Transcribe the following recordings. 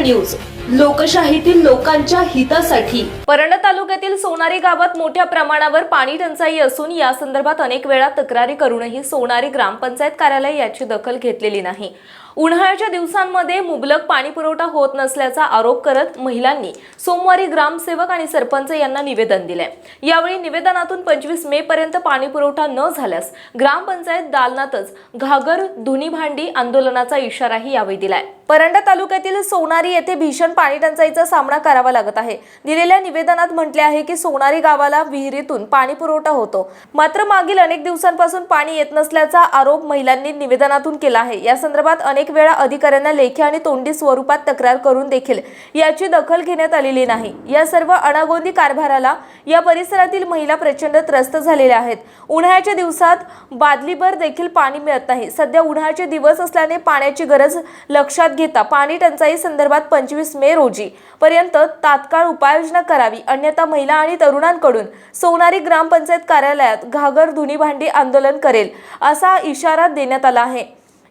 News. लोकशाहीतील लोकांच्या हितासाठी. परंडा तालुक्यातील सोनारी गावात मोठ्या प्रमाणावर पाणी टंचाई असून या संदर्भात अनेक वेळा तक्रारी करूनही सोनारी ग्रामपंचायत कार्यालय याची दखल घेतलेली नाही. उन्हाळ्याच्या दिवसांमध्ये मुबलक पाणी पुरवठा होत नसल्याचा आरोप करत महिलांनी सोमवारी ग्रामसेवक आणि सरपंच यांना निवेदन दिले. यावेळी निवेदनातून पंचवीस मे पर्यंत पाणी पुरवठा न झाल्यास ग्रामपंचायत दालनातच घागर धुनी भांडी आंदोलनाचा इशाराही यावेळी दिलाय. परंडा तालुक्यातील सोनारी येथे भीषण पाणी टंचाईचा सामना करावा लागत आहे. दिलेल्या निवेदनात म्हटले आहे की सोनारी गावाला विहिरीतून पाणी पुरवठा होतो. मात्र मागील अनेक दिवसांपासून पाणी येत नसल्याचा आरोप महिलांनी निवेदनातून केला आहे. या संदर्भात अनेक अनेक वेळा अधिकाऱ्यांना लेखी आणि तोंडी स्वरूपात तक्रार करून देखील याची दखल घेण्यात आलेली नाही. या सर्व अनागोंदी कारभाराला या परिसरातील महिला प्रचंड त्रस्त झालेल्या आहेत. उन्हाळ्याच्या दिवसात बादलीभर देखील पाणी मिळत नाही. सध्या उन्हाळ्याचे दिवस असल्याने पाण्याची गरज लक्षात घेता पाणी टंचाई संदर्भात पंचवीस मे रोजी पर्यंत तात्काळ उपाययोजना करावी. अन्यथा महिला आणि तरुणांकडून सोनारी ग्रामपंचायत कार्यालयात घागर धुनी भांडी आंदोलन करेल असा इशारा देण्यात आला आहे.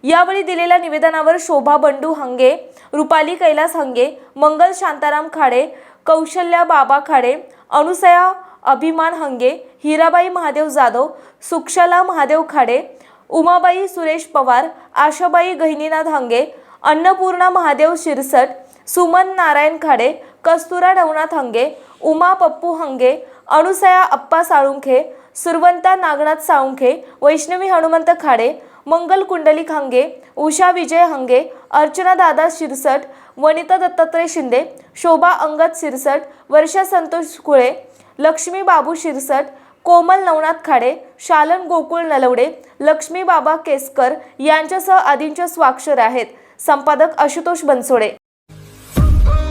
यावेळी दिलेल्या निवेदनावर शोभा बंडू हंगे रुपाली कैलास हंगे मंगल शांताराम खाडे कौशल्या बाबा खाडे अनुसया अभिमान हंगे हिराबाई महादेव जाधव सुक्षला महादेव खाडे उमाबाई सुरेश पवार आशाबाई गहिनीनाथ हंगे अन्नपूर्णा महादेव शिरसट सुमन नारायण खाडे कस्तुरा रवनाथ हंगे उमा पप्पू हंगे अनुसया अप्पा साळुंखे सुरवंता नागनाथ साळुंखे वैष्णवी हनुमंत खाडे मंगल कुंडलिक हंगे उषा विजय हंगे अर्चना दादा शिरसट वनिता दत्तात्रय शिंदे शोभा अंगद शिरसट वर्षा संतोष कुळे लक्ष्मी बाबू शिरसट कोमल नवनाथ खाडे शालन गोकुळ नलवडे लक्ष्मी बाबा केसकर यांच्यासह आदींच्या स्वाक्षर आहेत. संपादक आशुतोष बनसोडे.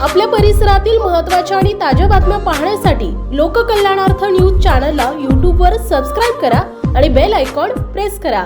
आपल्या परिसरातील महत्त्वाच्या आणि ताज्या बातम्या पाहण्यासाठी लोककल्याणार्थ न्यूज चॅनलला यूट्यूबवर सबस्क्राईब करा आणि बेल आयकॉन प्रेस करा.